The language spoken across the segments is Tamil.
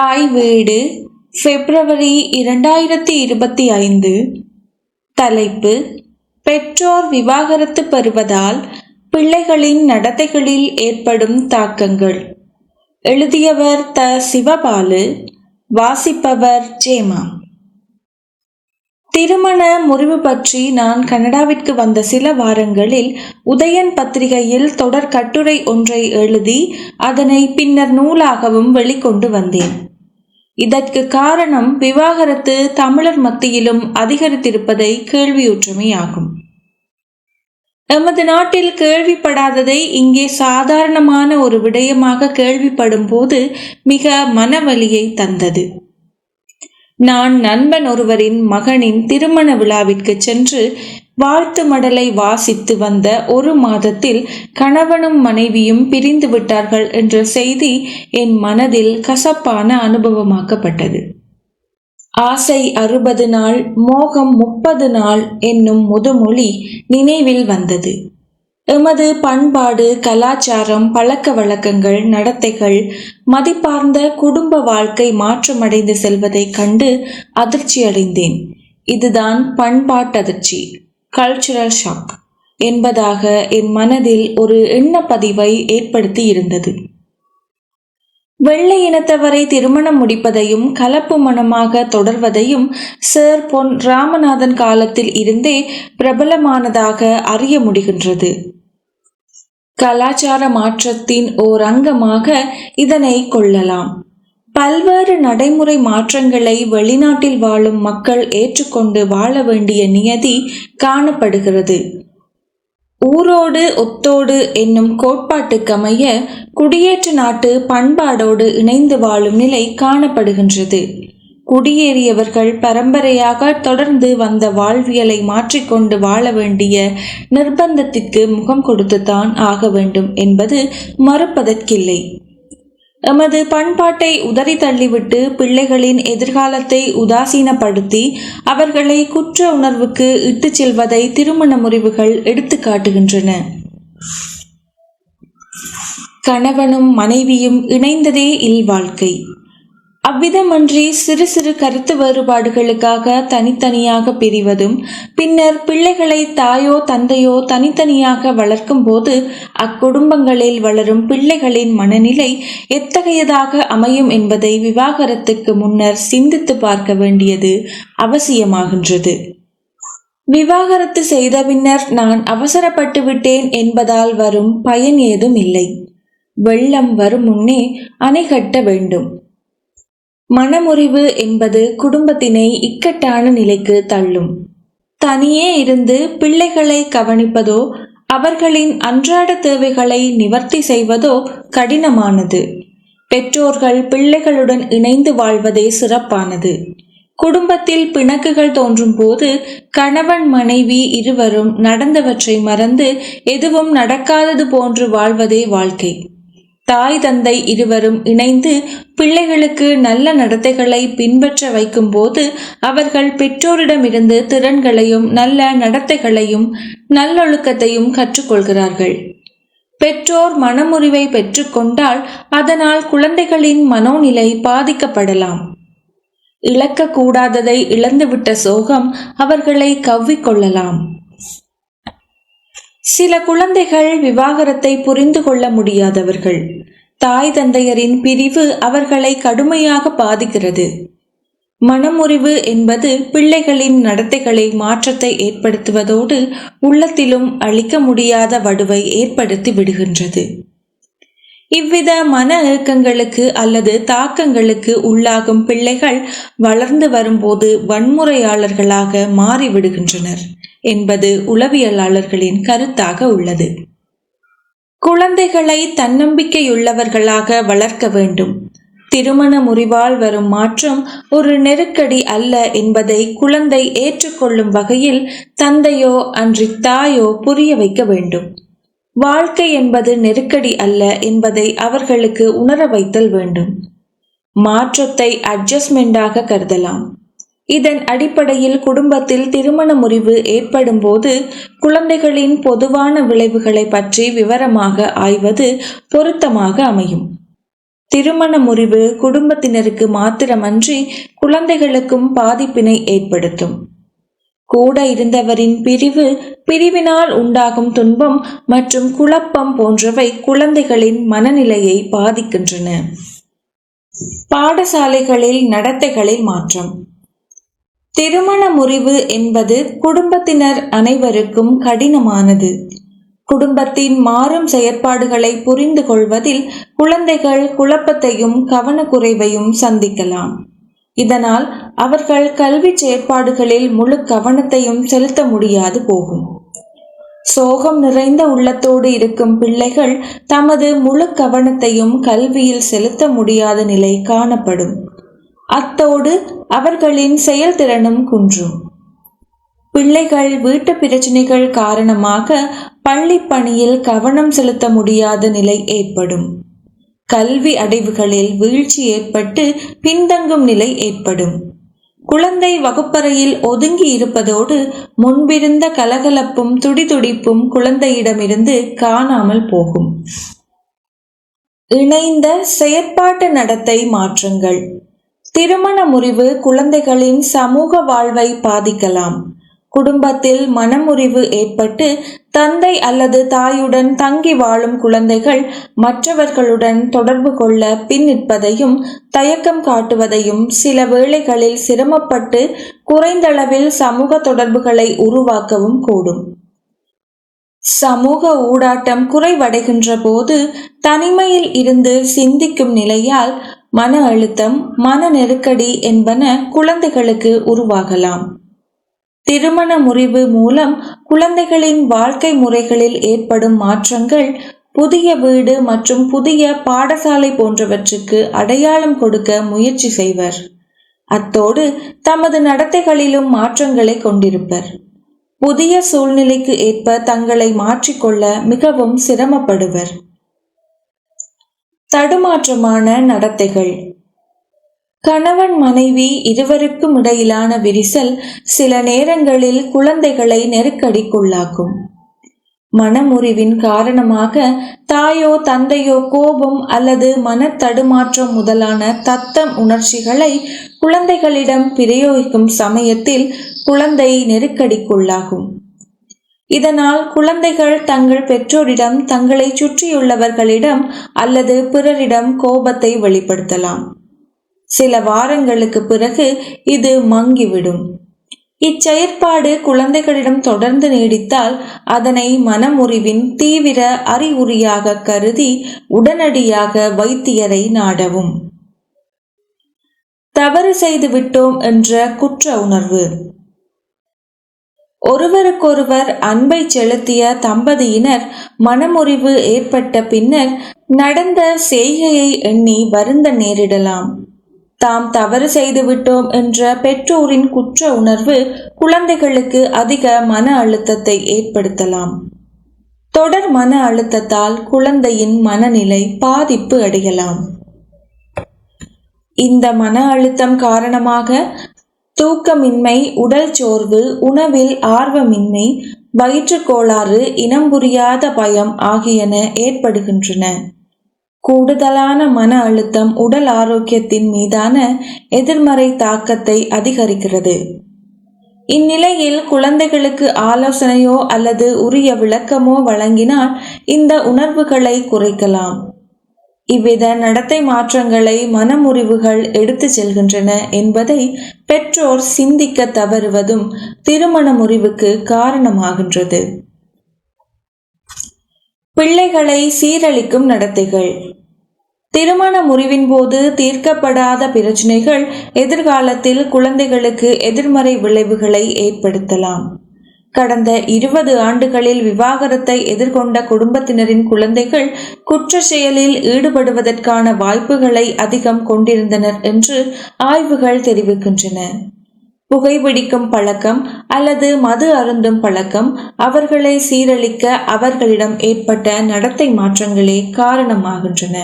தாய் வீடு பிப்ரவரி இரண்டாயிரத்தி இருபத்தி ஐந்து. தலைப்பு பெற்றோர் விவாகரத்து பெறுவதால் பிள்ளைகளின் நடத்தைகளில் ஏற்படும் தாக்கங்கள். எழுதியவர் த சிவபாலு வாசிப்பவர் ஜேமா. திருமண முறிவு பற்றி நான் கனடாவிற்கு வந்த சில வாரங்களில் உதயன் பத்திரிகையில் தொடர் கட்டுரை ஒன்றை எழுதி அதனை பின்னர் நூலாகவும் வெளிக்கொண்டு வந்தேன். இதற்கு காரணம் விவாகரத்து தமிழர் மத்தியிலும் அதிகரித்திருப்பதை கேள்வியுற்றமையாகும். எமது நாட்டில் கேள்விப்படாததை இங்கே சாதாரணமான ஒரு விடயமாக கேள்விப்படும் போது மிக மனவலியை தந்தது. நான் நண்பன் ஒருவரின் மகனின் திருமண விழாவிற்கு சென்று வாழ்த்து மடலை வாசித்து வந்த ஒரு மாதத்தில் கணவனும் மனைவியும் பிரிந்து விட்டார்கள் என்ற செய்தி என் மனதில் கசப்பான அனுபவமாக்கப்பட்டது. ஆசை அறுபது நாள் மோகம் முப்பது நாள் என்னும் முதுமொழி நினைவில் வந்தது. எமது பண்பாடு கலாச்சாரம் பழக்க வழக்கங்கள் நடத்தைகள் மதிப்பார்ந்த குடும்ப வாழ்க்கை மாற்றமடைந்து செல்வதைக் கண்டு அதிர்ச்சியடைந்தேன். இதுதான் பண்பாட்டதிர்ச்சி. கல்ச்சுரல் ஷாக் என்பதாக என் மனதில் ஒரு எண்ணப்பதிவை ஏற்படுத்தி இருந்தது வெள்ளை இனத்தவரை திருமணம் முடிப்பதையும் கலப்பு மனமாக தொடர்வதையும் சர் பொன் ராமநாதன் காலத்தில் இருந்தே பிரபலமானதாக அறிய முடிகின்றது. கலாச்சார மாற்றத்தின் ஓர் அங்கமாக இதனை கொள்ளலாம். பல்வேறு நடைமுறை மாற்றங்களை வெளிநாட்டில் வாழும் மக்கள் ஏற்றுக்கொண்டு வாழ வேண்டிய நியதி காணப்படுகிறது. ஊரோடு ஒத்தோடு என்னும் கோட்பாட்டுக்கமைய குடியேற்ற நாட்டு பண்பாடோடு இணைந்து வாழும் நிலை காணப்படுகின்றது. குடியேறியவர்கள் பரம்பரையாக தொடர்ந்து வந்த வாழ்வியலை மாற்றிக்கொண்டு வாழ வேண்டிய நிர்பந்தத்திற்கு முகம் கொடுத்துத்தான் ஆக வேண்டும் என்பது மறுப்பதற்கில்லை. எமது பண்பாட்டை உதறி தள்ளிவிட்டு பிள்ளைகளின் எதிர்காலத்தை உதாசீனப்படுத்தி அவர்களை குற்ற உணர்வுக்கு இட்டுச் செல்வதை திருமண முறிவுகள் எடுத்து காட்டுகின்றன. கணவனும் மனைவியும் இணைந்ததே இல்வாழ்க்கை. அவ்விதமன்றி சிறு சிறு கருத்து வேறுபாடுகளுக்காக தனித்தனியாக பிரிவதும் பின்னர் பிள்ளைகளை தாயோ தந்தையோ தனித்தனியாக வளர்க்கும் போது அக்குடும்பங்களில் வளரும் பிள்ளைகளின் மனநிலை எத்தகையதாக அமையும் என்பதை விவாகரத்துக்கு முன்னர் சிந்தித்து பார்க்க வேண்டியது அவசியமாகின்றது. விவாகரத்து செய்த பின்னர் நான் அவசரப்பட்டு விட்டேன் என்பதால் வரும் பயன் ஏதும் இல்லை. வெள்ளம் வரும் முன்னே அணை கட்ட வேண்டும். மனமுறிவு என்பது குடும்பத்தினை இக்கட்டான நிலைக்கு தள்ளும். தனியே இருந்து பிள்ளைகளை கவனிப்பதோ அவர்களின் அன்றாட தேவைகளை நிவர்த்தி செய்வதோ கடினமானது. பெற்றோர்கள் பிள்ளைகளுடன் இணைந்து வாழ்வதே சிறப்பானது. குடும்பத்தில் பிணக்குகள் தோன்றும் போது கணவன் மனைவி இருவரும் நடந்தவற்றை மறந்து எதுவும் நடக்காதது போன்று வாழ்வதே வாழ்க்கை. தாய் தந்தை இருவரும் இணைந்து பிள்ளைகளுக்கு நல்ல நடத்தைகளை பின்பற்ற வைக்கும் போது அவர்கள் பெற்றோரிடமிருந்து திறன்களையும் நல்ல நடத்தைகளையும் நல்லொழுக்கத்தையும் கற்றுக்கொள்கிறார்கள். பெற்றோர் மனமுறிவை பெற்றுக்கொண்டால் அதனால் குழந்தைகளின் மனோநிலை பாதிக்கப்படலாம். இழக்கக்கூடாததை இழந்துவிட்ட சோகம் அவர்களை கவ்விக்கொள்ளலாம் சில குழந்தைகள் விவாகரத்தை புரிந்து கொள்ள முடியாதவர்கள். தாய் தந்தையரின் பிரிவு அவர்களை கடுமையாக பாதிக்கிறது. மனமுறிவு என்பது பிள்ளைகளின் நடத்தைகளை மாற்றத்தை ஏற்படுத்துவதோடு உள்ளத்திலும் அளிக்க முடியாத வடுவை ஏற்படுத்தி விடுகின்றது. இவ்வித மன ஏக்கங்களுக்கு அல்லது தாக்கங்களுக்கு உள்ளாகும் பிள்ளைகள் வளர்ந்து வரும்போது வன்முறையாளர்களாக மாறிவிடுகின்றனர் என்பது உளவியலாளர்களின் கருத்தாக உள்ளது. குழந்தைகளை தன்னம்பிக்கையுள்ளவர்களாக வளர்க்க வேண்டும். திருமண முறிவால் வரும் மாற்றம் ஒரு நெருக்கடி அல்ல என்பதை குழந்தை ஏற்றுக்கொள்ளும் வகையில் தந்தையோ அன்றி தாயோ புரிய வைக்க வேண்டும். வாழ்க்கை என்பது நெருக்கடி அல்ல என்பதை அவர்களுக்கு உணர வைத்தல் வேண்டும். மாற்றத்தை அட்ஜஸ்ட்மெண்டாக கருதலாம். இதன் அடிப்படையில் குடும்பத்தில் திருமண முறிவு ஏற்படும் போது குழந்தைகளின் பொதுவான விளைவுகளை பற்றி விவரமாக ஆய்வது பொருத்தமாக அமையும். திருமண முறிவு குடும்பத்தினருக்கு மாத்திரமன்றி குழந்தைகளுக்கும் பாதிப்பினை ஏற்படுத்தும். கூட இருந்தவரின் பிரிவு பிரிவினால் உண்டாகும் துன்பம் மற்றும் குழப்பம் போன்றவை குழந்தைகளின் மனநிலையை பாதிக்கின்றன. பாடசாலைகளில் நடத்தைகளில் மாற்றம். திருமண முறிவு என்பது குடும்பத்தினர் அனைவருக்கும் கடினமானது. குடும்பத்தின் மாறும் செயற்பாடுகளை புரிந்து கொள்வதில் குழந்தைகள் குழப்பத்தையும் கவனக்குறைவையும் சந்திக்கலாம். இதனால் அவர்கள் கல்வி செயற்பாடுகளில் முழு கவனத்தையும் செலுத்த முடியாது போகும். சோகம் நிறைந்த உள்ளத்தோடு இருக்கும் பிள்ளைகள் தமது முழு கவனத்தையும் கல்வியில் செலுத்த முடியாத நிலை காணப்படும். அத்தோடு அவர்களின் செயல்திறனும் குன்றும். பிள்ளைகள் வீட்டு பிரச்சனைகள் காரணமாக பள்ளி பணியில் கவனம் செலுத்த முடியாத நிலை ஏற்படும். கல்வி அடைவுகளில் வீழ்ச்சி ஏற்பட்டு பின்தங்கும் நிலை ஏற்படும். குழந்தை வகுப்பறையில் ஒதுங்கி இருப்பதோடு முன்பிருந்த கலகலப்பும் துடிதுடிப்பும் குழந்தையிடமிருந்து காணாமல் போகும். இணைந்த செயற்பாட்டு நடத்தை மாற்றங்கள். திருமண முறிவு குழந்தைகளின் சமூக வாழ்வை பாதிக்கலாம். குடும்பத்தில் மனமுறிவு ஏற்பட்டு தந்தை அல்லது தாயுடன் தங்கி வாழும் குழந்தைகள் மற்றவர்களுடன் தொடர்பு கொள்ள பின்னிற்பதையும் தயக்கம் காட்டுவதையும் சில வேளைகளில் சிரமப்பட்டு குறைந்தளவில் சமூக தொடர்புகளை உருவாக்கவும் கூடும். சமூக ஊடாட்டம் குறைவடைகின்ற போது தனிமையில் இருந்து சிந்திக்கும் நிலையால் மன அழுத்தம் மன நெருக்கடி என்பன குழந்தைகளுக்கு உருவாகலாம். திருமண முறிவு மூலம் குழந்தைகளின் வாழ்க்கை முறைகளில் ஏற்படும் மாற்றங்கள் புதிய வீடு மற்றும் புதிய பாடசாலை போன்றவற்றுக்கு அடையாளம் கொடுக்க முயற்சி செய்வர். அத்தோடு தமது நடத்தைகளிலும் மாற்றங்களை கொண்டிருப்பர். புதிய சூழ்நிலைக்கு ஏற்ப தங்களை மாற்றிக்கொள்ள மிகவும் சிரமப்படுவர். தடுமாற்றமான நடத்தைகள். கணவன் மனைவி இருவருக்கும் இடையிலான விரிசல் சில நேரங்களில் குழந்தைகளை நெருக்கடிக்குள்ளாக்கும். மனமுறிவின் காரணமாக தாயோ தந்தையோ கோபம் அல்லது மனத்தடுமாற்றம் முதலான தத்தம் உணர்ச்சிகளை குழந்தைகளிடம் பிரயோகிக்கும் சமயத்தில் குழந்தை நெருக்கடிக்குள்ளாகும். இதனால் குழந்தைகள் தங்கள் பெற்றோரிடம் தங்களை சுற்றியுள்ளவர்களிடம் அல்லது பிறரிடம் கோபத்தை வெளிப்படுத்தலாம். சில வாரங்களுக்கு பிறகு இது மங்கிவிடும். இச்செயற்பாடு குழந்தைகளிடம் தொடர்ந்து நீடித்தால் அதனை மனமுறிவின் தீவிர அறிகுறியாக கருதி உடனடியாக வைத்தியரை நாடவும். தவறு செய்து விட்டோம் என்ற குற்ற உணர்வு. ஒருவருக்கொருவர் அன்பை செலுத்திய தம்பதியினர் மனமுறிவு ஏற்பட்ட பின்னர் நடந்த செய்கையை எண்ணி வருந்த நேரிடலாம். தாம் தவறு செய்துவிட்டோம் என்ற பெற்றோரின் குற்ற உணர்வு குழந்தைகளுக்கு அதிக மன அழுத்தத்தை ஏற்படுத்தலாம். தொடர் மன அழுத்தத்தால் குழந்தையின் மனநிலை பாதிப்பு அடையலாம். இந்த மன அழுத்தம் காரணமாக தூக்கமின்மை உடல் சோர்வு உணவில் ஆர்வமின்மை வயிற்றுக்கோளாறு இனம் புரியாத பயம் ஆகியன ஏற்படுகின்றன. கூடுதலான மன அழுத்தம் உடல் ஆரோக்கியத்தின் மீதான எதிர்மறை தாக்கத்தை அதிகரிக்கிறது. இந்நிலையில் குழந்தைகளுக்கு ஆலோசனையோ அல்லது உரிய விளக்கமோ வழங்கினால் இந்த உணர்வுகளை குறைக்கலாம். இவ்வித நடத்தை மாற்றங்களை மனமுறிவுகள் எடுத்து செல்கின்றன என்பதை பெற்றோர் சிந்திக்க தவறுவதும் திருமண முறிவுக்கு காரணமாகின்றது. பிள்ளைகளை சீரழிக்கும் நடத்தைகள். திருமண முறிவின் போது தீர்க்கப்படாத பிரச்சனைகள் எதிர்காலத்தில் குழந்தைகளுக்கு எதிர்மறை விளைவுகளை ஏற்படுத்தலாம். கடந்த இருபது ஆண்டுகளில் விவாகரத்தை எதிர்கொண்ட குடும்பத்தினரின் குழந்தைகள் குற்ற செயலில் ஈடுபடுவதற்கான வாய்ப்புகளை அதிகம் கொண்டிருந்தனர் என்று ஆய்வுகள் தெரிவிக்கின்றன. புகைபிடிக்கும் பழக்கம் அல்லது மது அருந்தும் பழக்கம் அவர்களை சீரழிக்க அவர்களிடம் ஏற்பட்ட நடத்தை மாற்றங்களே காரணமாகின்றன.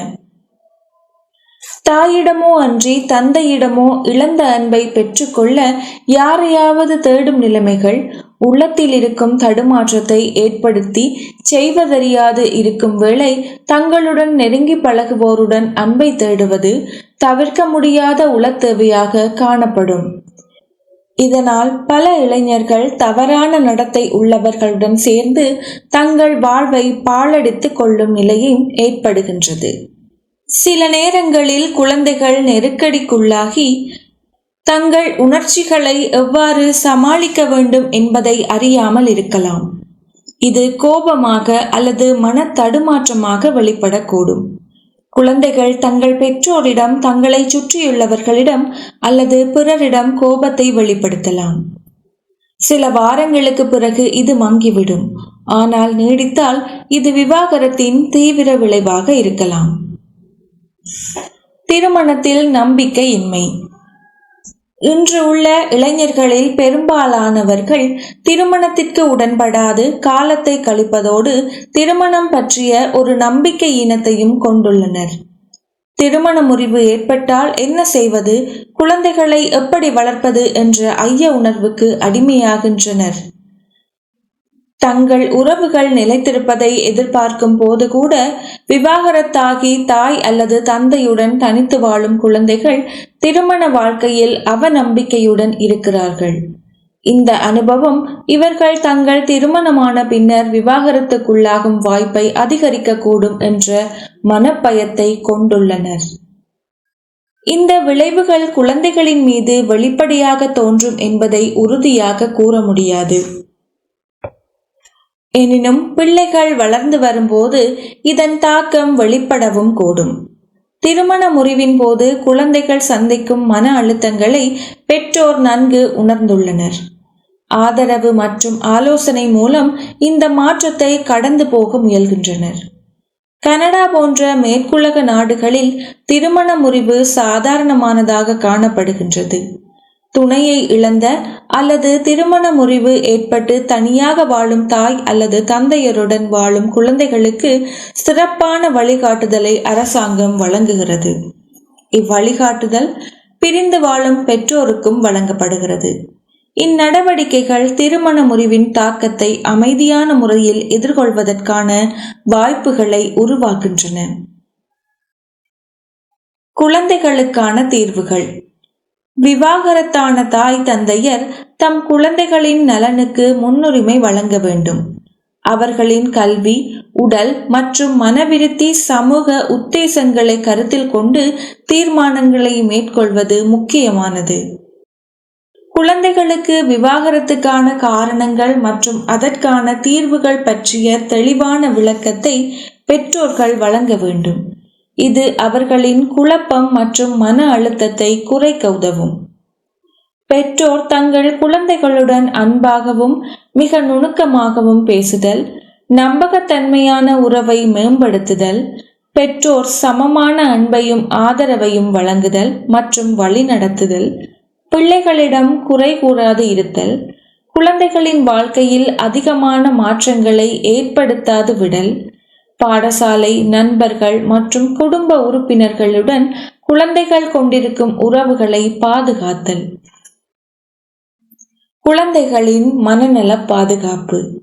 தாயிடமோ அன்றி தந்தையிடமோ இழந்த அன்பை பெற்றுக்கொள்ள யாரையாவது தேடும் நிலைமைகள் உள்ளத்தில் இருக்கும் தடுமாற்றத்தை ஏற்படுத்தி செய்வதறியாது இருக்கும் வேளை தங்களுடன் நெருங்கி பழகுவோருடன் அன்பை தேடுவது தவிர்க்க முடியாத உளத்தேவையாக காணப்படும். இதனால் பல இளைஞர்கள் தவறான நடத்தை உள்ளவர்களுடன் சேர்ந்து தங்கள் வாழ்வை பாழடித்துக் கொள்ளும் நிலையும் ஏற்படுகின்றது. சில நேரங்களில் குழந்தைகள் நெருக்கடிக்குள்ளாகி தங்கள் உணர்ச்சிகளை எவ்வாறு சமாளிக்க வேண்டும் என்பதை அறியாமல் இருக்கலாம். இது கோபமாக அல்லது மன தடுமாற்றமாக வெளிப்படக்கூடும். குழந்தைகள் தங்கள் பெற்றோரிடம் தங்களை சுற்றியுள்ளவர்களிடம் அல்லது பிறரிடம் கோபத்தை வெளிப்படுத்தலாம். சில வாரங்களுக்கு பிறகு இது மங்கிவிடும். ஆனால் நீடித்தால் இது விவாகரத்தின் தீவிர விளைவாக இருக்கலாம். திருமணத்தில் நம்பிக்கையின்மை. இன்று உள்ள இளைஞர்களில் பெரும்பாலானவர்கள் திருமணத்திற்கு உடன்படாது காலத்தை கழிப்பதோடு திருமணம் பற்றிய ஒரு நம்பிக்கை இனத்தையும் கொண்டுள்ளனர். திருமண முறிவு ஏற்பட்டால் என்ன செய்வது? குழந்தைகளை எப்படி வளர்ப்பது? என்ற ஐய உணர்வுக்கு அடிமையாகின்றனர். தங்கள் உறவுகள் நிலைத்திருப்பதை எதிர்பார்க்கும் போது கூட விவாகரத்தாகி தாய் அல்லது தந்தையுடன் தனித்து வாழும் குழந்தைகள் திருமண வாழ்க்கையில் அவநம்பிக்கையுடன் இருக்கிறார்கள். இந்த அனுபவம் இவர்கள் தங்கள் திருமணமான பின்னர் விவாகரத்துக்குள்ளாகும் வாய்ப்பை அதிகரிக்கக்கூடும் என்ற மனப்பயத்தை கொண்டுள்ளனர். இந்த விளைவுகள் குழந்தைகளின் மீது வெளிப்படையாக தோன்றும் என்பதை உறுதியாக கூற முடியாது. எனினும் பிள்ளைகள் வளர்ந்து வரும்போது இதன் தாக்கம் வெளிப்படவும் கூடும். திருமண முறிவின் போது குழந்தைகள் சந்திக்கும் மன அழுத்தங்களை பெற்றோர் நன்கு உணர்ந்துள்ளனர். ஆதரவு மற்றும் ஆலோசனை மூலம் இந்த மாற்றத்தை கடந்து போக முயல்கின்றனர். கனடா போன்ற மேற்குலக நாடுகளில் திருமண முறிவு சாதாரணமானதாக காணப்படுகின்றது. துணையை இழந்த அல்லது திருமண முறிவு ஏற்பட்டு தனியாக வாழும் தாய் அல்லது தந்தையருடன் வாழும் குழந்தைகளுக்கு சிறப்பான வழிகாட்டுதலை அரசாங்கம் வழங்குகிறது. இவ்வழிகாட்டுதல் பிரிந்து வாழும் பெற்றோருக்கும் வழங்கப்படுகிறது. இந்நடவடிக்கைகள் திருமண முறிவின் தாக்கத்தை அமைதியான முறையில் எதிர்கொள்வதற்கான வாய்ப்புகளை உருவாக்குகின்றன. குழந்தைகளுக்கான தீர்வுகள். விவாகரத்தான தாய் தந்தையர் தம் குழந்தைகளின் நலனுக்கு முன்னுரிமை வழங்க வேண்டும். அவர்களின் கல்வி உடல் மற்றும் மனவிருத்தி சமூக உத்தேசங்களை கருத்தில் கொண்டு தீர்மானங்களை மேற்கொள்வது முக்கியமானது. குழந்தைகளுக்கு விவாகரத்துக்கான காரணங்கள் மற்றும் அதற்கான தீர்வுகள் பற்றிய தெளிவான விளக்கத்தை பெற்றோர்கள் வழங்க வேண்டும். இது அவர்களின் குழப்பம் மற்றும் மன அழுத்தத்தை குறைக்க உதவும். பெற்றோர் தங்கள் குழந்தைகளுடன் அன்பாகவும் மிக நுணுக்கமாகவும் பேசுதல் நம்பகத்தன்மையான உறவை மேம்படுத்துதல் பெற்றோர் சமமான அன்பையும் ஆதரவையும் வழங்குதல் மற்றும் வழிநடத்துதல் பிள்ளைகளிடம் குறை கூறாது இருத்தல் குழந்தைகளின் வாழ்க்கையில் அதிகமான மாற்றங்களை ஏற்படுத்தாது விடல் பாடசாலை நண்பர்கள் மற்றும் குடும்ப உறுப்பினர்களுடன் குழந்தைகள் கொண்டிருக்கும் உறவுகளை பாதுகாத்தல். குழந்தைகளின் மனநல பாதுகாப்பு.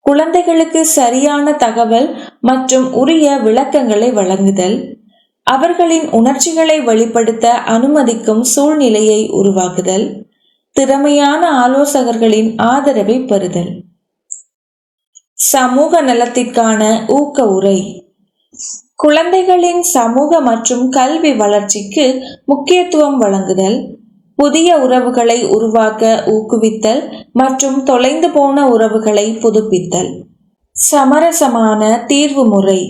குழந்தைகளுக்கு சரியான தகவல் மற்றும் உரிய விளக்கங்களை வழங்குதல். அவர்களின் உணர்ச்சிகளை வெளிப்படுத்த அனுமதிக்கும் சூழ்நிலையை உருவாக்குதல். திறமையான ஆலோசகர்களின் ஆதரவை பெறுதல். சமூக நலத்திற்கான ஊக்க உரை. குழந்தைகளின் சமூக மற்றும் கல்வி வளர்ச்சிக்கு முக்கியத்துவம் வழங்குதல் புதிய உறவுகளை உருவாக்க ஊக்குவித்தல் மற்றும் தொலைந்து போன உறவுகளை புதுப்பித்தல். சமரசமான தீர்வு முறை.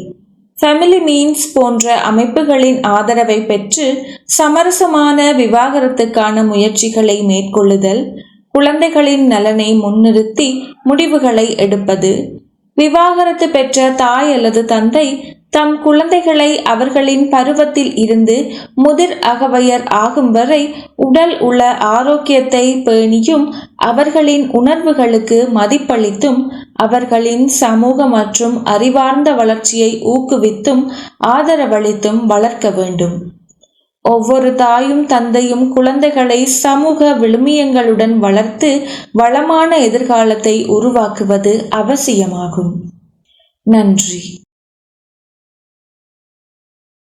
ஃபேமிலி மீன்ஸ் போன்ற அமைப்புகளின் ஆதரவை பெற்று சமரசமான விவாகரத்துக்கான முயற்சிகளை மேற்கொள்ளுதல் குழந்தைகளின் நலனை முன்னிறுத்தி முடிவுகளை எடுப்பது விவாகரத்து பெற்ற தாய் அல்லது தந்தை தம் குழந்தைகளை அவர்களின் பருவத்தில் இருந்து முதிர் அகவையர் ஆகும் வரை உடல் உள்ள ஆரோக்கியத்தை பேணியும் அவர்களின் உணர்வுகளுக்கு மதிப்பளித்தும் அவர்களின் சமூக மற்றும் அறிவார்ந்த வளர்ச்சியை ஊக்குவித்தும் ஆதரவளித்தும் வளர்க்க வேண்டும். ஒவ்வொரு தாயும் தந்தையும் குழந்தைகளை சமூக விழுமியங்களுடன் வளர்த்து வளமான எதிர்காலத்தை உருவாக்குவது அவசியமாகும். நன்றி.